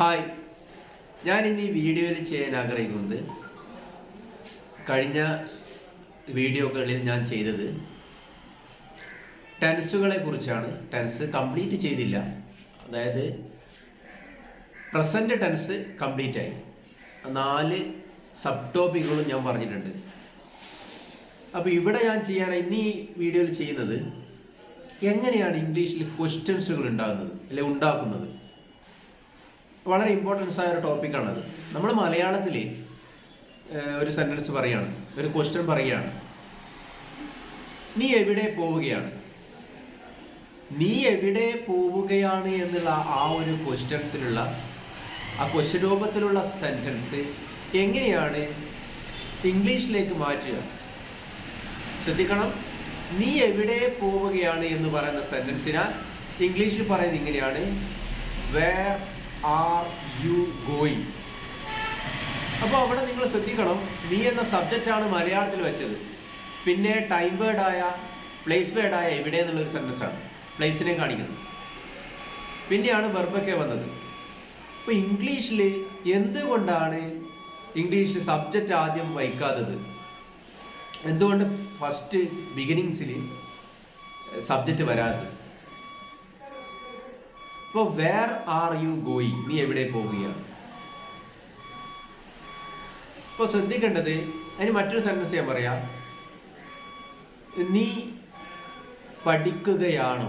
Hi. ഞാൻ ഇന്ന് ഈ വീഡിയോയിൽ ചെയ്യാൻ ആഗ്രഹിക്കുന്നത് കഴിഞ്ഞ വീഡിയോകളിൽ ഞാൻ ചെയ്തത് ടെൻസുകളെ കുറിച്ചാണ്. ടെൻസ് കംപ്ലീറ്റ് ചെയ്തില്ല. അതായത് പ്രസന്റ് ടെൻസ് കംപ്ലീറ്റ് ആയി. നാല് സബ് ടോപ്പിക്കുകളും ഞാൻ പറഞ്ഞിട്ടുണ്ട്. അപ്പോൾ ഇവിടെ ഞാൻ ചെയ്യാൻ ഇന്ന് ഈ വീഡിയോയിൽ ചെയ്യുന്നത് എങ്ങനെയാണ് ഇംഗ്ലീഷിൽ ക്വസ്റ്റ്യൻസുകൾ ഉണ്ടാകുന്നത് അല്ലെ ഉണ്ടാക്കുന്നത്? വളരെ ഇമ്പോർട്ടൻസ് ആയ ഒരു ടോപ്പിക്കാണത് നമ്മൾ മലയാളത്തിൽ ഒരു സെന്റൻസ് പറയുകയാണ് ഒരു ക്വസ്റ്റ്യൻ പറയുകയാണ് നീ എവിടെ പോവുകയാണ്? നീ എവിടെ പോവുകയാണ് എന്നുള്ള ആ ഒരു ക്വസ്റ്റ്യൻസിലുള്ള ആ ക്വസ്റ്റ്യൻ രൂപത്തിലുള്ള സെന്റൻസ് എങ്ങനെയാണ് ഇംഗ്ലീഷിലേക്ക് മാറ്റുക? ശ്രദ്ധിക്കണം. നീ എവിടെ പോവുകയാണ് എന്ന് പറയുന്ന സെന്റൻസിനാൽ ഇംഗ്ലീഷിൽ പറയുന്നത് ഇങ്ങനെയാണ്. Where are you going. അപ്പോൾ അവിടെ നിങ്ങൾ ശ്രദ്ധിക്കണം നീ എന്ന സബ്ജക്റ്റാണ് മലയാളത്തിൽ വെച്ചത്. പിന്നെ ടൈം വേർഡായ പ്ലേസ് വേർഡായ എവിടെ എന്നുള്ളൊരു സെന്റൻസാണ് പ്ലേസിനെ കാണിക്കുന്നത് പിന്നെയാണ് വെർബൊക്കെ വന്നത്. അപ്പോൾ ഇംഗ്ലീഷിൽ എന്തുകൊണ്ടാണ് ഇംഗ്ലീഷിൽ സബ്ജക്റ്റ് ആദ്യം വയ്ക്കാത്തത് എന്തുകൊണ്ട് ഫസ്റ്റ് ബിഗിനിങ്സിൽ സബ്ജക്റ്റ് വരാത്തത്? ഇപ്പോൾ വേർ ആർ യു ഗോയിങ് നീ എവിടെ പോവുകയാണ്? ഇപ്പോൾ ശ്രദ്ധിക്കേണ്ടത് അതിന് മറ്റൊരു സെന്റൻസ് ഞാൻ പറയാം. നീ പഠിക്കുകയാണോ?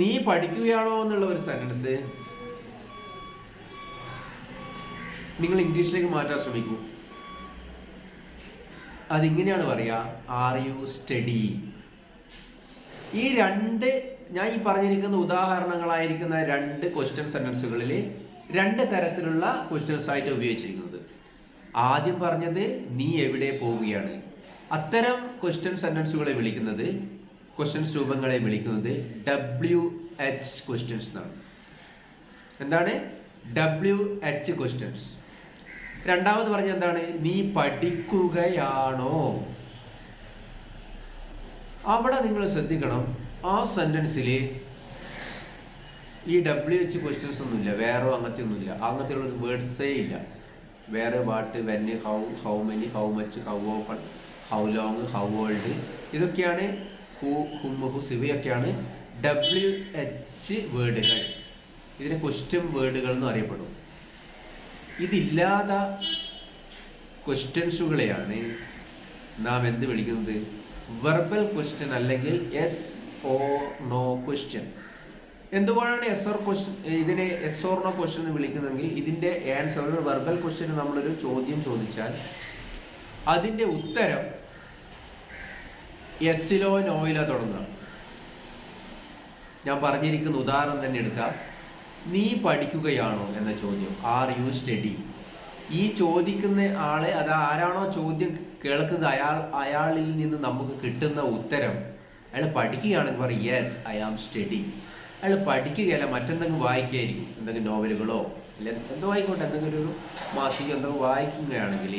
നീ പഠിക്കുകയാണോ എന്നുള്ള ഒരു സെന്റൻസ് നിങ്ങൾ ഇംഗ്ലീഷിലേക്ക് മാറ്റാൻ ശ്രമിക്കൂ. അതിങ്ങനെയാണ് പറയുക ആർ യു സ്റ്റഡി ഈ രണ്ട് ഞാൻ ഈ പറഞ്ഞിരിക്കുന്ന ഉദാഹരണങ്ങളായിരിക്കുന്ന രണ്ട് ക്വസ്റ്റ്യൻ സെന്റൻസുകളിൽ രണ്ട് തരത്തിലുള്ള ക്വസ്റ്റ്യൻസ് ആയിട്ട് ഉപയോഗിച്ചിരിക്കുന്നത്. ആദ്യം പറഞ്ഞത് നീ എവിടെ പോവുകയാണ്? അത്തരം ക്വസ്റ്റ്യൻ സെന്റൻസുകളെ വിളിക്കുന്നത് ക്വസ്റ്റ്യൻസ് രൂപങ്ങളെ വിളിക്കുന്നത് ഡബ്ല്യു എച്ച് ക്വസ്റ്റ്യൻസ് എന്നാണ്. എന്താണ്? ഡബ്ല്യു എച്ച് ക്വസ്റ്റ്യൻസ് രണ്ടാമത് പറഞ്ഞ എന്താണ്? നീ പഠിക്കുകയാണോ? അവിടെ നിങ്ങൾ ശ്രദ്ധിക്കണം. ആ സെന്റൻസിൽ ഈ ഡബ്ല്യു എച്ച് ക്വസ്റ്റ്യൻസ് ഒന്നുമില്ല. വേറെ അങ്ങനത്തെ ഒന്നുമില്ല അങ്ങനത്തെ ഉള്ള വേർഡ്സേ ഇല്ല. വേറെ what when how how many how much how often how long how old ഇതൊക്കെയാണ് ഹു ഹും ഹു സിവയൊക്കെയാണ് ഡബ്ല്യു എച്ച് വേർഡുകൾ ഇതിനെ ക്വസ്റ്റ്യൻ വേർഡുകൾ എന്ന് അറിയപ്പെടും. ഇതില്ലാത്ത ക്വസ്റ്റ്യൻസുകളെയാണ് നാം എന്ത് വിളിക്കുന്നത്? വെർബൽ ക്വസ്റ്റ്യൻ അല്ലെങ്കിൽ എസ് ഓ നോ ക്വസ്റ്റ്യൻ എന്തുകൊണ്ടാണ് എസ് ഓർ ക്വസ്റ്റ്യൻ ഇതിനെ എസ് ഓർ നോ ക്വസ്റ്റ്യൻ എന്ന് വിളിക്കുന്നതെങ്കിൽ ഇതിന്റെ ആൻസർ വെർബൽ ക്വസ്റ്റ്യന് നമ്മളൊരു ചോദ്യം ചോദിച്ചാൽ അതിന്റെ ഉത്തരം എസ്സിലോ നോയിലോ തുടങ്ങുക. ഞാൻ പറഞ്ഞിരിക്കുന്ന ഉദാഹരണം തന്നെ എടുക്കാം. നീ പഠിക്കുകയാണോ എന്ന ചോദ്യം. ആർ യു സ്റ്റഡി ഈ ചോദിക്കുന്ന ആളെ അത് ആരാണോ ചോദ്യം കേൾക്കുന്നത് അയാൾ അയാളിൽ നിന്ന് നമുക്ക് കിട്ടുന്ന ഉത്തരം. അയാൾ പഠിക്കുകയാണെങ്കിൽ പറയും യെസ് ഐ ആം സ്റ്റഡി അയാൾ പഠിക്കുകയല്ല മറ്റെന്തെങ്കിലും വായിക്കുകയായിരിക്കും. എന്തെങ്കിലും നോവലുകളോ അല്ലെ എന്തോ ആയിക്കോട്ടെ എന്തെങ്കിലും ഒരു മാസിക എന്തെങ്കിലും വായിക്കുകയാണെങ്കിൽ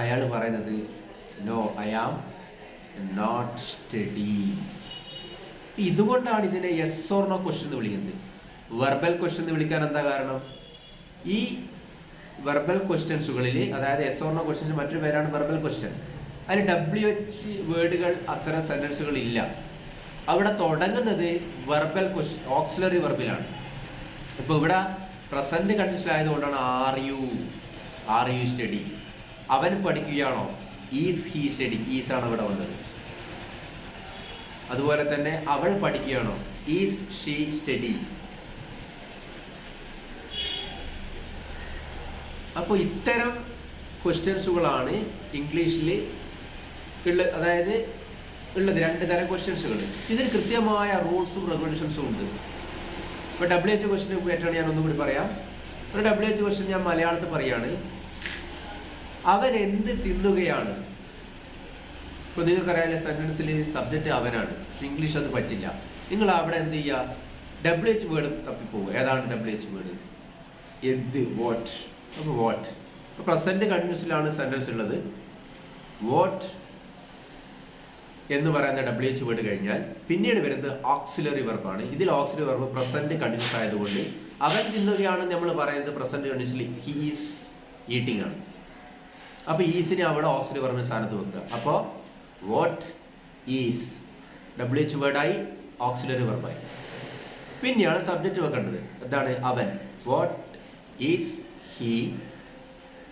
അയാൾ പറയുന്നത് no I am not study ഇതുകൊണ്ടാണ് ഇതിനെ യെസ് ഓർ നോ ക്വസ്റ്റ്യൻ എന്ന് വിളിക്കുന്നത്. വെർബൽ ക്വസ്റ്റ്യൻ എന്ന് വിളിക്കാൻ എന്താ കാരണം? ഈ വെർബൽ ക്വസ്റ്റ്യൻസുകളിൽ അതായത് എസ് ഓർണോ ക്വസ്റ്റ്യൻസ് മറ്റൊരു പേരാണ് വെർബൽ ക്വസ്റ്റ്യൻ അതിൽ ഡബ്ല്യു എച്ച് വേർഡുകൾ അത്തരം സെന്റൻസുകൾ ഇല്ല. അവിടെ തുടങ്ങുന്നത് വെർബൽ ക്വസ്റ്റ്യൻ ഓക്സിലറി വെർബിലാണ് ഇപ്പോൾ ഇവിടെ present കണ്ടീഷനായതുകൊണ്ടാണ് are you are you study അവൻ പഠിക്കുകയാണോ? ഈസ് ഹീ സ്റ്റഡി ഈസ് ആണ് ഇവിടെ വന്നത്. അതുപോലെ തന്നെ അവൾ പഠിക്കുകയാണോ? ഈസ് ഷീ സ്റ്റഡി അപ്പോൾ ഇത്തരം ക്വസ്റ്റ്യൻസുകളാണ് ഇംഗ്ലീഷിൽ ഉള്ള അതായത് ഉള്ളത് രണ്ട് തരം ക്വസ്റ്റ്യൻസുകൾ ഇതിന് കൃത്യമായ റൂൾസും റെഗുലേഷൻസും ഉണ്ട്. ഇപ്പോൾ ഡബ്ല്യു എച്ച് ക്വസ്റ്റിന് പറ്റിയാണ് ഞാൻ ഒന്നുകൂടി പറയാം. ഒരു ഡബ്ല്യു എച്ച് ക്വസ്റ്റ്യൻ ഞാൻ മലയാളത്തിൽ പറയാണ്. അവൻ എന്ത് തിന്നുകയാണ്? ഇപ്പോൾ നിങ്ങൾക്കറിയാമല്ലോ സെന്റൻസിൽ സബ്ജക്റ്റ് അവനാണ്. പക്ഷെ ഇംഗ്ലീഷ് അത് പറ്റില്ല. നിങ്ങൾ അവിടെ എന്ത് ചെയ്യുക? ഡബ്ല്യു എച്ച് വേർഡ് തപ്പിപ്പോവുക. ഏതാണ് ഡബ്ല്യു എച്ച് വേർഡ് എന്ത് വാട്ട് അപ്പോൾ വാട്ട് ഇപ്പോൾ പ്രസന്റ് കണ്ടിന്യൂസിലാണ് സെന്റൻസ് ഉള്ളത്. വാട്ട് എന്ന് പറയുന്ന ഡബ്ല്യു എച്ച് വേർഡ് കഴിഞ്ഞാൽ പിന്നീട് വരുന്നത് ഓക്സിലറി വെർബാണ് ഇതിൽ ഓക്സിലറി വെർബ് പ്രസന്റ് കണ്ടിന്യൂസ് ആയതുകൊണ്ട് അവൻ തിന്നുകയാണ് നമ്മൾ പറയുന്നത് പ്രസന്റ് കണ്ടിന്യൂസ്ലി ഹീസ് ഈറ്റിംഗ് ആണ്. അപ്പോൾ ഈസിനെ അവിടെ ഓക്സിലറി വെർബിന് സ്ഥാനത്ത് വെക്കുക. അപ്പോൾ വാട്ട് ഈസ് ഡബ്ല്യു എച്ച് വേർഡായി ഓക്സിലറി വെർബായി പിന്നെയാണ് സബ്ജക്റ്റ് വെക്കേണ്ടത്. എന്താണ്? അവൻ. What is he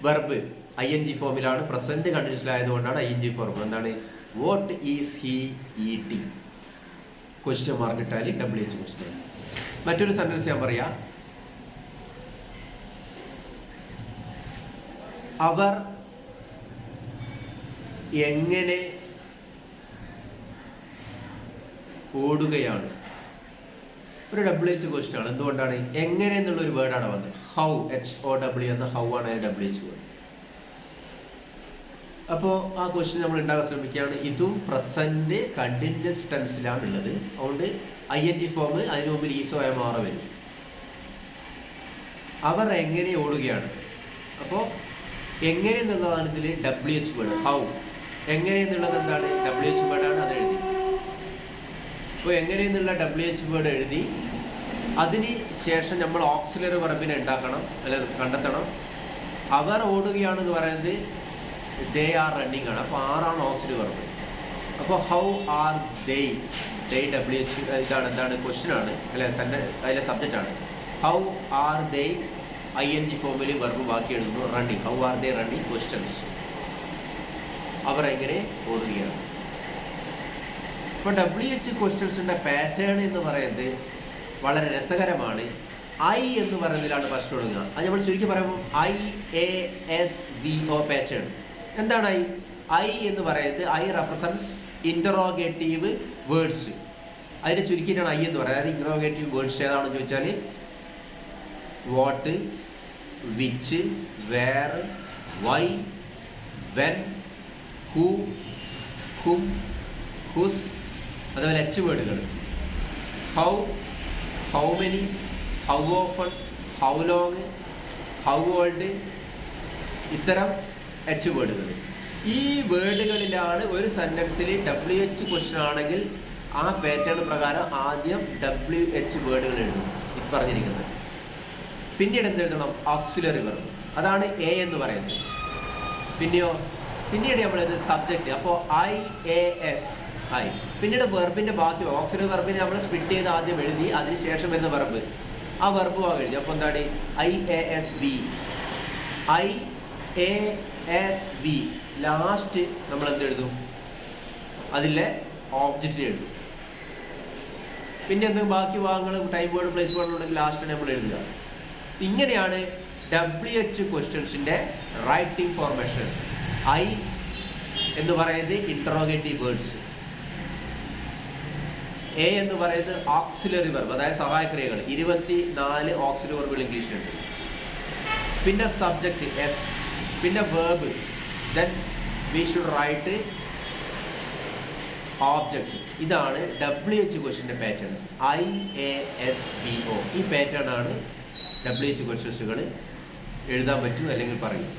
verb I N G ഫോമിലാണ് പ്രസന്റ് കണ്ടീഷനിലായതുകൊണ്ടാണ് ഐ എൻ ജി ഫോം എന്താണ്? What is he E T question mark ഇട്ടാൽ ഡബ്ല്യു എച്ച് ക്വസ്റ്റ്യൻ മറ്റൊരു സെന്റൻസ് ഞാൻ പറയാം. അവർ എങ്ങനെ ഓടുകയാണ്? ഒരു ഡബ്ല്യു എച്ച് ക്വസ്റ്റ്യൻ ആണ്. എന്തുകൊണ്ടാണ്? എങ്ങനെ എന്നുള്ള ഒരു വേർഡാണ് വന്നത്. ഹൗ എച്ച് ഒ ഡബ്ല്യു എന്ന ഹൗ ആണ് അതിന് ഡബ്ല്യു എച്ച് വേർഡ് അപ്പോൾ ആ ക്വസ്റ്റ്യൻ നമ്മൾ ഉണ്ടാക്കാൻ ശ്രമിക്കുകയാണ്. ഇതും പ്രസന്റ് കണ്ടിന്യൂസ് ടെൻസിലാണ് ഉള്ളത്. അതുകൊണ്ട് ഐ എൻ ജി ഫോം അതിന് മുമ്പിൽ ഈസോ ആയ മാറ വരും. അവർ എങ്ങനെ ഓടുകയാണ്? അപ്പോൾ എങ്ങനെ എന്നുള്ളതാണ് ഇതിൽ ഡബ്ല്യു എച്ച് വേർഡ് ഹൗ എങ്ങനെ എന്നുള്ളത് എന്താണ്? ഡബ്ല്യു എച്ച് വേർഡാണ് അത് അപ്പോൾ എങ്ങനെ എന്നുള്ള ഡബ്ല്യു എച്ച് വേർഡ് എഴുതി അതിന് ശേഷം നമ്മൾ ഓക്സിലറി വെർബിനെ ഉണ്ടാക്കണം അല്ലെങ്കിൽ കണ്ടെത്തണം. അവർ ഓടുകയാണെന്ന് പറയുന്നത് ദേ ആർ റണ്ണിങ് ആണ്. അപ്പോൾ ആറാണ് ഓക്സിലറി വെർബ് അപ്പോൾ how are they they W H ഇതാണ് എന്താണ് ക്വസ്റ്റ്യൻ ആണ്. അല്ലെ അതിലെ സബ്ജക്റ്റ് ആണ്. How are they I N G ഫോമിൽ വെർബ് ബാക്കി എഴുതുന്നു. Running how are they running questions അവർ എങ്ങനെ ഓടുകയാണ്. ഇപ്പോൾ ഡബ്ല്യു എച്ച് ക്വസ്റ്റ്യൻസിന്റെ പാറ്റേൺ എന്ന് പറയുന്നത് വളരെ രസകരമാണ്. ഐ എന്ന് പറയുന്നതിലാണ് ഫസ്റ്റ് തുടങ്ങുക. അത് നമ്മൾ ചുരുക്കി പറയുമ്പോൾ I A S V O pattern എന്താണ് ഐ ഐ എന്ന് പറയുന്നത് ഐ റെപ്രസെൻസ് ഇന്ററോഗേറ്റീവ് വേർഡ്സ് അതിനെ ചുരുക്കിയിട്ടാണ് ഐ എന്ന് പറയുന്നത് അതായത് ഇന്ററോഗേറ്റീവ് വേർഡ്സ് ഏതാണെന്ന് ചോദിച്ചാൽ what which where why when who whom whose അതുപോലെ H വേർഡുകൾ. How how many how often how long how old ഇത്തരം എച്ച് വേർഡുകൾ. ഈ വേർഡുകളിലാണ് ഒരു സെന്റൻസിൽ ഡബ്ല്യു എച്ച് ക്വസ്റ്റൻ ആണെങ്കിൽ ആ പാറ്റേൺ പ്രകാരം ആദ്യം ഡബ്ല്യു എച്ച് വേർഡുകൾ എഴുതും. ഇത് പറഞ്ഞിരിക്കുന്നത്. പിന്നീട് എന്ത് എഴുതണം? ഓക്സിലറി വെർബ് അതാണ് എ എന്ന് പറയുന്നത്. പിന്നെയോ? പിന്നീട് നമ്മൾ സബ്ജക്റ്റ് അപ്പോൾ ഐ എ എസ് ഐ പിന്നീട് വെർബിന്റെ ബാക്കി ഓക്സിഡൻ വെർബിന് നമ്മൾ സ്പിറ്റ് ചെയ്ത് ആദ്യം എഴുതി അതിനുശേഷം വരുന്ന വെർബ്. ആ വെർബ് ഭാഗം എഴുതി അപ്പോൾ എന്താണ്? I A S B I A S B last നമ്മൾ എന്ത് എഴുതും? അതിലെ ഓബ്ജക്റ്റിൽ എഴുതും. പിന്നെ എന്ത് ബാക്കി ഭാഗങ്ങൾ ടൈം ബോർഡ് പ്ലേസ് ബോർഡ് ഉണ്ടെങ്കിൽ ലാസ്റ്റ് നമ്മൾ എഴുതുക. ഇങ്ങനെയാണ് ഡബ്ല്യു എച്ച് ക്വസ്റ്റ്യൻസിന്റെ റൈറ്റിംഗ് ഫോർമേഷൻ ഐ എന്ന് പറയുന്നത് ഇൻട്രോഗേറ്റീവ് വേർഡ്സ് എ എന്ന് പറയുന്നത് ഓക്സിലറി വെർബ് അതായത് സഹായക്രിയകൾ. ഇരുപത്തി നാല് ഓക്സിലറി വെർബുകൾ ഇംഗ്ലീഷിലുണ്ട് പിന്നെ സബ്ജക്റ്റ് എസ് പിന്നെ verb then we should write object ഇതാണ് W H ക്വസ്റ്റിന്റെ pattern I A S B O ഈ പാറ്റേൺ ആണ് ഡബ്ല്യു എച്ച് ക്വസ്റ്റ്യൻസുകൾ എഴുതാൻ പറ്റും അല്ലെങ്കിൽ പറയും.